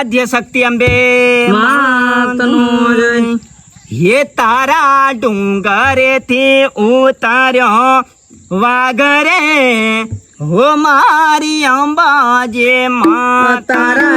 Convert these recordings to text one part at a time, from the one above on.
आद्य शक्ति अम्बे ये तारा डूंगरे थी उतार्यो वागरे। हो मारी अम्बा जे माँ तारा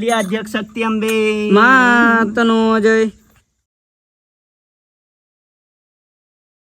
બોલી અધ્યક્ષ શક્તિ અંબે માતનો જય